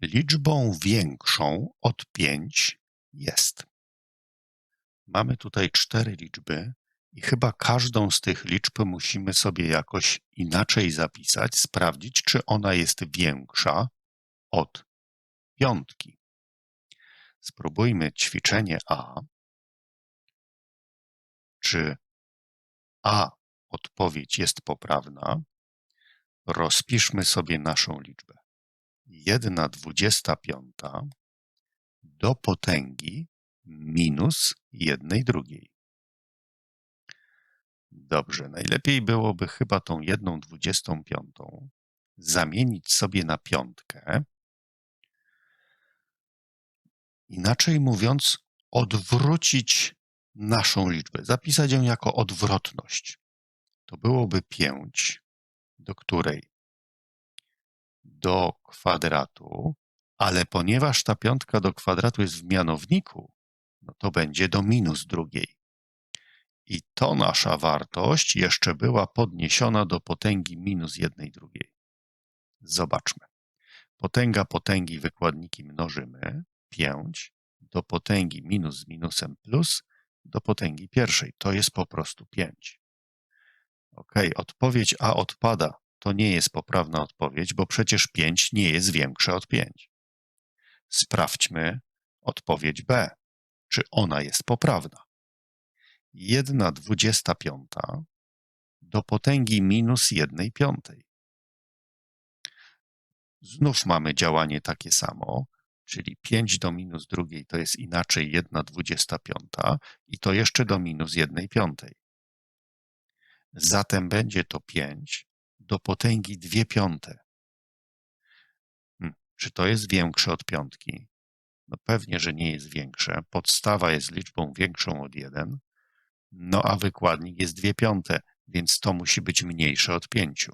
liczbą większą od 5 jest. Mamy tutaj cztery liczby i chyba każdą z tych liczb musimy sobie jakoś inaczej zapisać, sprawdzić, czy ona jest większa od piątki. Spróbujmy ćwiczenie A. Czy A odpowiedź jest poprawna? Rozpiszmy sobie naszą liczbę. 1 dwudziesta piąta do potęgi minus jednej drugiej. Dobrze, najlepiej byłoby chyba tą jedną dwudziestą piątą zamienić sobie na piątkę. Inaczej mówiąc, odwrócić naszą liczbę, zapisać ją jako odwrotność. To byłoby 5, do której do kwadratu, ale ponieważ ta piątka do kwadratu jest w mianowniku, no to będzie do minus drugiej. I to nasza wartość jeszcze była podniesiona do potęgi minus jednej drugiej. Zobaczmy. Potęga potęgi wykładniki mnożymy. 5 do potęgi minus z minusem plus do potęgi pierwszej. To jest po prostu 5. Ok, odpowiedź A odpada. To nie jest poprawna odpowiedź, bo przecież 5 nie jest większe od 5. Sprawdźmy odpowiedź B. Czy ona jest poprawna? 1 dwudziesta piąta do potęgi minus jednej piątej. Znów mamy działanie takie samo, czyli 5 do minus drugiej to jest inaczej 1 dwudziesta piąta i to jeszcze do minus jednej piątej. Zatem będzie to 5 do potęgi 2 piąte. Hmm, czy to jest większe od piątki? No pewnie, że nie jest większe. Podstawa jest liczbą większą od 1, no a wykładnik jest 2 piąte, więc to musi być mniejsze od 5.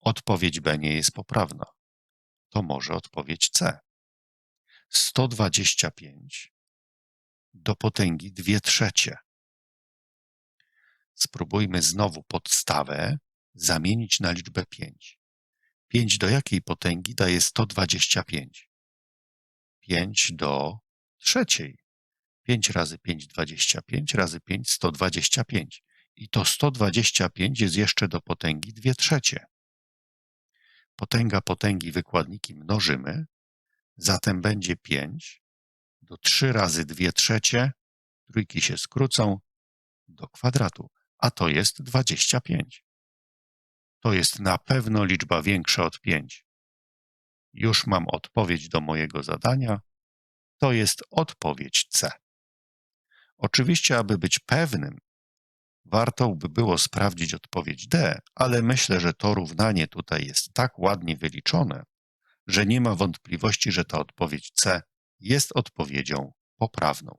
Odpowiedź B nie jest poprawna. To może odpowiedź C. 125 do potęgi 2 trzecie. Spróbujmy znowu podstawę zamienić na liczbę 5. 5 do jakiej potęgi daje 125? 5 do trzeciej. 5 razy 5, 25, razy 5, 125. I to 125 jest jeszcze do potęgi 2 trzecie. Potęga potęgi wykładniki mnożymy, zatem będzie 5 do 3 razy 2 trzecie, trójki się skrócą, do kwadratu, a to jest 25. To jest na pewno liczba większa od 5. Już mam odpowiedź do mojego zadania. To jest odpowiedź C. Oczywiście, aby być pewnym, warto by było sprawdzić odpowiedź D, ale myślę, że to równanie tutaj jest tak ładnie wyliczone, że nie ma wątpliwości, że ta odpowiedź C jest odpowiedzią poprawną.